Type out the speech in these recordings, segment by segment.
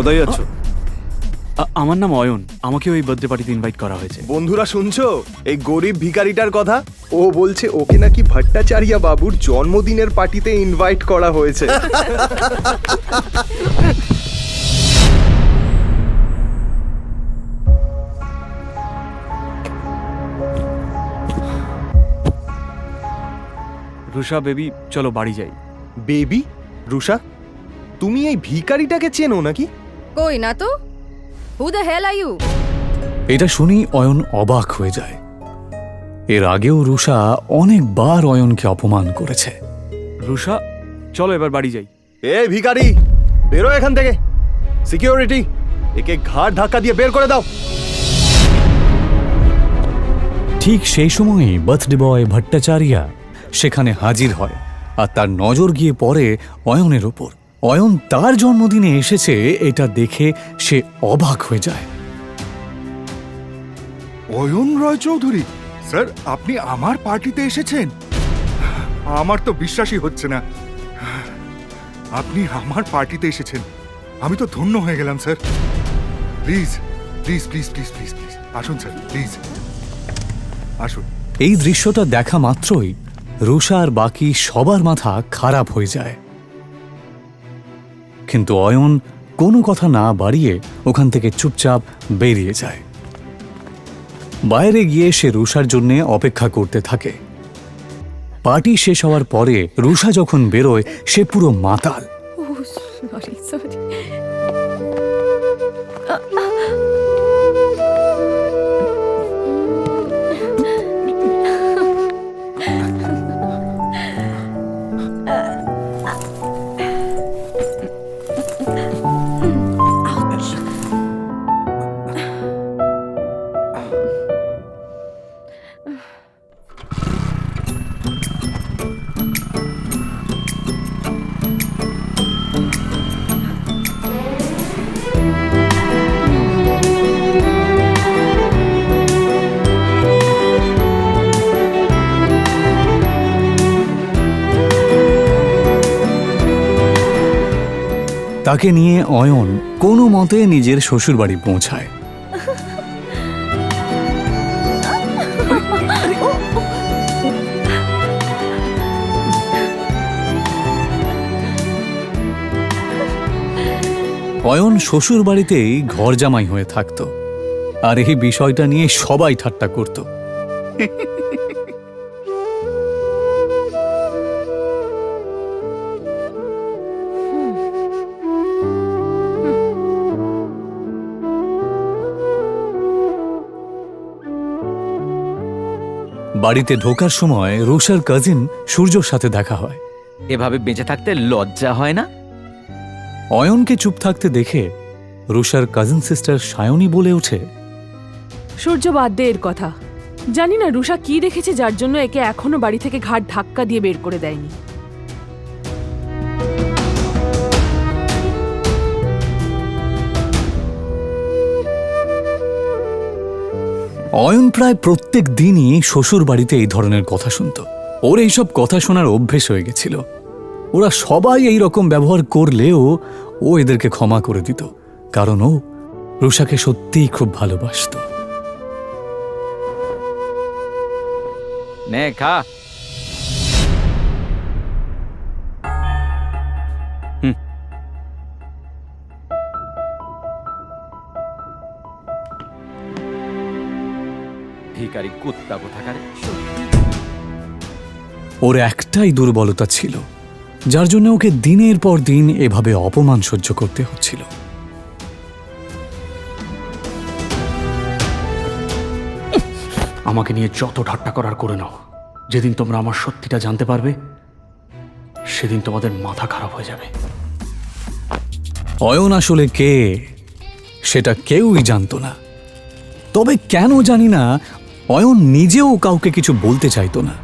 কোথায় যাচ্ছ? আমার নাম অয়ন। আমাকে ওই বার্থডে পার্টিতে ইনভাইট করা হয়েছে। বন্ধুরা শুনছো? এই গরিব ভিখারিটার কথা? ও বলছে ওকে নাকি ভট্টাচার্য বাবুর জন্মদিনের পার্টিতে ইনভাইট করা হয়েছে। রুষা বেবি চলো বাড়ি যাই। বেবি? রুষা? তুমি এই ভিখারিটাকে চেনো নাকি? কই না তো? Who the hell are you এটা শুনি অয়ন অবাক হয়ে যায়। এর আগেও রুষা অনেকবার অয়নকে অপমান করেছে। রুষা চলো এবার বাড়ি যাই। এ ভিখারি বেরো এখান থেকে। সিকিউরিটি একে ঘাট ধাক্কা দিয়ে বের করে দাও। ঠিক সেই সময়ই বার্থডে বয় ভট্টাচার্যা সেখানে হাজির হয় আর তার নজর গিয়ে পড়ে অয়নের ওপর। অয়ন তার জন্মদিনে এসেছে এটা দেখে সে অবাক হয়ে যায়। অয়ন রয় চৌধুরী স্যার আপনি আমার পার্টিতে এসেছেন? আমার তো বিশ্বাসই হচ্ছে না। আপনি আমার পার্টিতে এসেছেন। আমি তো ধন্য হয়ে গেলাম sir. Please please please please please please আসুন স্যার প্লিজ। আসুন। এই দৃশ্যটা দেখা মাত্রই রুষা আর বাকি সবার মাথা খারাপ হয়ে যায়। কিন্তু অয়ন কোনো কথা না বাড়িয়ে ওখান থেকে চুপচাপ বেরিয়ে যায়। বাইরে গিয়ে সে রুষার জন্যে অপেক্ষা করতে থাকে। পার্টি শেষ হওয়ার পরে রুষা যখন বেরোয়, সে পুরো মাতাল। সরি তাকে নিয়ে অয়ন কোনো মতে নিজের শ্বশুরবাড়ি পৌঁছায়। অয়ন শ্বশুর বাড়িতেই ঘর জামাই হয়ে থাকত। আর এই বিষয়টা নিয়ে সবাই ঠাট্টা করত। বাড়িতে ঢোকার সময় রোশার কাজিন সূর্যর সাথে দেখা হয়। এভাবে বেঁচে থাকতে লজ্জা হয় না? অয়নকে চুপ থাকতে দেখে রোশার কাজিন সিস্টার সায়নী বলে ওঠে সূর্য বাদ দে এর কথা। জানি না রুষা কি দেখেছে যার জন্য একে এখনও বাড়ি থেকে ঘাট ধাক্কা দিয়ে বের করে দেয়নি। অয়ন প্রায় প্রত্যেক দিনই শ্বশুর বাড়িতে এই ধরনের কথা শুনত। ওর এইসব কথা শোনার অভ্যেস হয়ে গেছিল। ওরা সবাই এই রকম ব্যবহার করলেও ও এদেরকে ক্ষমা করে দিত, কারণ ও রুষাকে সত্যিই খুব ভালোবাসত। নে ভিকারি কুত্তা কোথাকারে? ওর একটাই দুর্বলতা ছিল যার জন্য ওকে দিনের পর দিন এভাবে অপমান সহ্য করতে হচ্ছিল। আমাকে নিয়ে যত ঠাট্টা করার করে নাও। যেদিন তোমরা আমার সত্যিটা জানতে পারবে সেদিন তোমাদের মাথা খারাপ হয়ে যাবে। অয়ন আসলে কে সেটা কেউই জানতো না। তবে কেন জানি না অয়ন নিজেও কাউকে কিছু বলতে চাইতো না।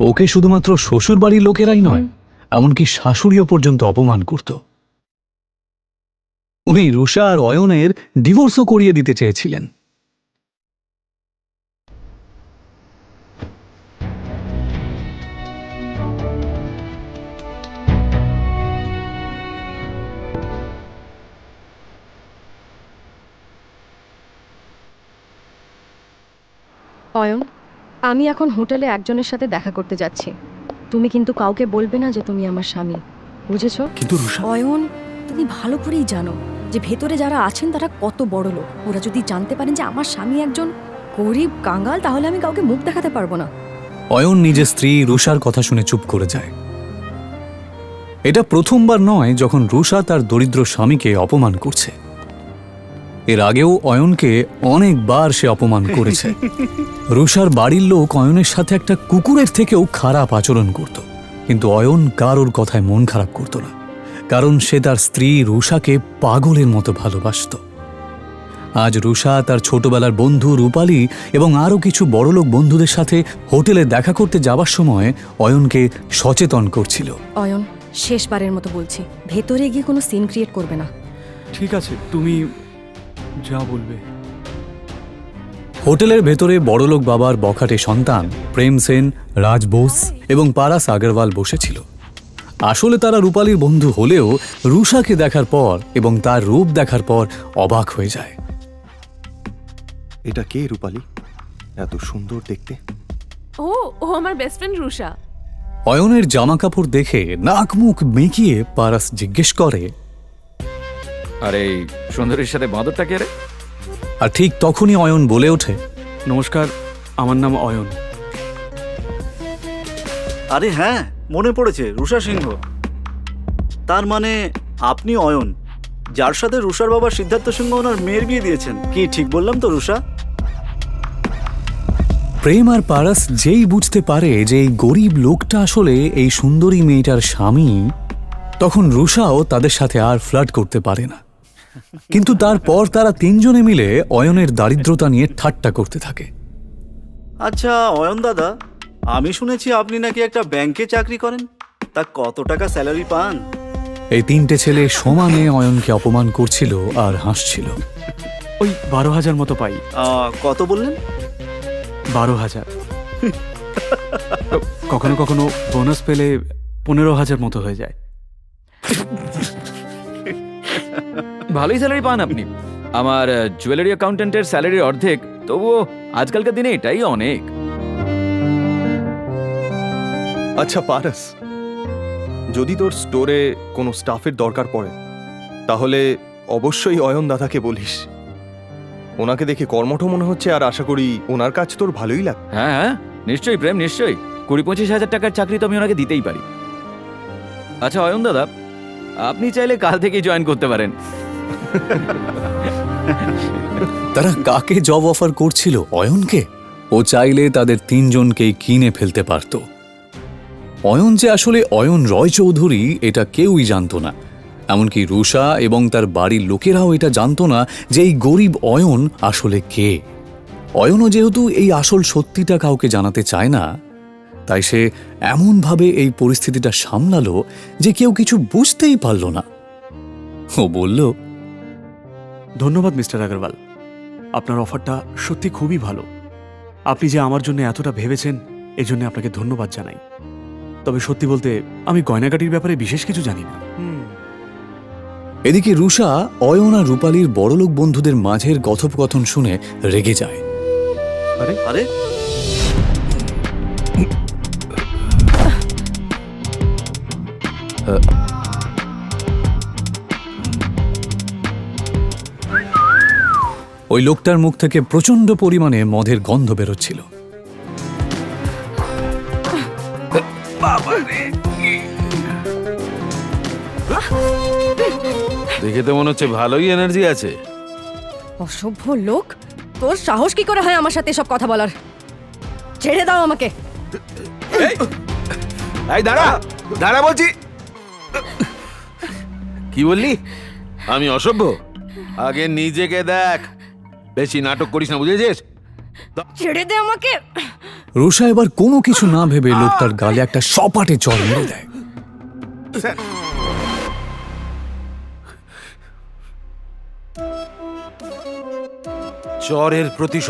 ওকে শুধুমাত্র শ্বশুর বাড়ির লোকেরাই নয়, এমনকি শাশুড়িও পর্যন্ত অপমান করত। উনি রুষা আর অয়নের ডিভোর্সও করিয়ে দিতে চেয়েছিলেন। অয়ন আমি এখন হোটেলে একজনের সাথে দেখা করতে যাচ্ছি। তুমি কিন্তু কাউকে বলবে না যে তুমি আমার স্বামী। বুঝেছ? কিন্তু রুষা অয়ন তুমি ভালো করেই জানো। যে ভেতরে যারা আছেন তারা কত বড় লোক। ওরা যদি জানতে পারেন যে আমার স্বামী একজন গরিব কাঙ্গাল তাহলে আমি কাউকে মুখ দেখাতে পারব না। অয়ন নিজের স্ত্রী রুষার কথা শুনে চুপ করে যায়। এটা প্রথমবার নয় যখন রুষা তার দরিদ্র স্বামীকে অপমান করছে। এর আগেও অয়নকে অনেকবার সে অপমান করেছে। রুষার বাড়ির লোক অয়নের সাথে একটা কুকুরের থেকেও খারাপ আচরণ করত। কিন্তু অয়ন কারোর কথায় মন খারাপ করত না। কারণ সে তার স্ত্রী রুষাকে পাগলের মতো ভালোবাসত। আজ রুষা তার ছোটবেলার বন্ধু রূপালী এবং আরও কিছু বড়লোক বন্ধুদের সাথে হোটেলে দেখা করতে যাবার সময় অয়নকে সচেতন করছিল। অয়ন শেষবারের মতো বলছি ভেতরে গিয়ে কোনো সিন ক্রিয়েট করবে না। ঠিক আছে তুমি যা বলবে। হোটেলের ভেতরে বড়লোক বাবার বখাটে সন্তান প্রেম সেন রাজ বোস এবং পারাস আগরওয়াল বসেছিল। আসলে তারা রূপালীর বন্ধু হলেও রুষাকে দেখার পর এবং তার রূপ দেখার পর অবাক হয়ে যায়। এটা কে রূপালী? এত সুন্দর দেখতে। ও ও আমার বেস্ট ফ্রেন্ড রুষা অয়নের জামা কাপড় দেখে নাক মুখ মেকিয়ে পারাস জিজ্ঞেস করে আরে সুন্দরীর সাথে বাঁদরটা কে রে? আর ঠিক তখনই অয়ন বলে ওঠে নমস্কার আমার নাম অয়ন। আরে হ্যাঁ মনে পড়েছে রুষা সিংহ। তার মানে আপনি অয়ন যার সাথে রুষার বাবা সিদ্ধার্থ সিংহ ওনার মেয়ের বিয়ে দিয়েছেন। কি ঠিক বললাম তো রুষা? প্রেম আর পারাস যেই বুঝতে পারে যে এই গরিব লোকটা আসলে এই সুন্দরী মেয়েটার স্বামী তখন রুষাও তাদের সাথে আর ফ্লার্ট করতে পারে না। কিন্তু তারপর তারা তিনজনে মিলে অয়নের দারিদ্রতা নিয়ে ঠাট্টা করতে থাকে। আচ্ছা অয়ন দাদা আমি শুনেছি আপনি নাকি একটা ব্যাংকে চাকরি করেন। তা কত টাকা স্যালারি পান? এই তিনটে ছেলে সমানে অয়নকে অপমান করছিল আর হাসছিল। ওই বারো হাজার মতো পাই। আহ, কত বললেন? বারো হাজার। কখনো কখনো বোনাস পেলে পনেরো হাজার মতো হয়ে যায়। ভালোই স্যালারি পান আপনি। আমার জুয়েলারি অ্যাকাউন্টেন্টের স্যালারির অর্ধেক তবুও আজকালকার দিনে এটাই অনেক। আচ্ছা পারাস। যদি তোর স্টোরে কোনো স্টাফের দরকার পড়ে তাহলে অবশ্যই অয়ন দাদাকে বলিস। ওনাকে দেখে কর্মঠ মনে হচ্ছে আর আশা করি ওনার কাজ তোর ভালোই লাগ হ্যাঁ হ্যাঁ নিশ্চয়ই প্রেম নিশ্চয়ই। কুড়ি পঁচিশ হাজার টাকার চাকরি তো আমি ওনাকে দিতেই পারি। আচ্ছা অয়ন দাদা আপনি চাইলে কাল থেকেই জয়েন করতে পারেন। তারা কাকে জব অফার করছিল অয়নকে? ও চাইলে তাদের তিনজনকেই কিনে ফেলতে পারত। অয়ন যে আসলে অয়ন রয় চৌধুরী এটা কেউই জানতো না। এমনকি রুষা এবং তার বাড়ির লোকেরাও এটা জানতো না যে এই গরিব অয়ন আসলে কে। অয়নও যেহেতু এই আসল সত্যিটা কাউকে জানাতে চায় না, তাই সে এমনভাবে এই পরিস্থিতিটা সামলালো যে কেউ কিছু বুঝতেই পারল না। ও বলল, ধন্যবাদ, মিস্টার আগরওয়াল। আপনার অফারটা সত্যি খুবই ভালো। আপনি যে আমার জন্য এতটা ভেবেছেন, এজন্য আপনাকে ধন্যবাদ জানাই। তবে সত্যি বলতে আমি গয়নাগাটির ব্যাপারে বিশেষ কিছু জানি না। এদিকে রুষা অয়ন আর রূপালীর বড়লোক বন্ধুদের মাঝের কথোপকথন শুনে রেগে যায়। আরে? আরে? ওই লোকটার মুখ থেকে প্রচণ্ড পরিমাণে মদের গন্ধ বেরোচ্ছিল। দেখে তো মনে হচ্ছে ভালোই এনার্জি আছে। অসভ্য লোক। তোর সাহস কি করে হয় আমার সাথে সব কথা বলার? ছেড়ে দাও আমাকে। এই দাঁড়া! দাঁড়া বলছি। কি বললি? আমি অসভ্য? আগে নিজেকে দেখ। বেশি নাটক করিস না বুঝেছিস? ছেড়ে দে আমাকে। রুষা এবার কোনো কিছু না ভেবে লোক তার গালে একটা সপাটে চর মেরে দেয়। চরের প্রতিশোধ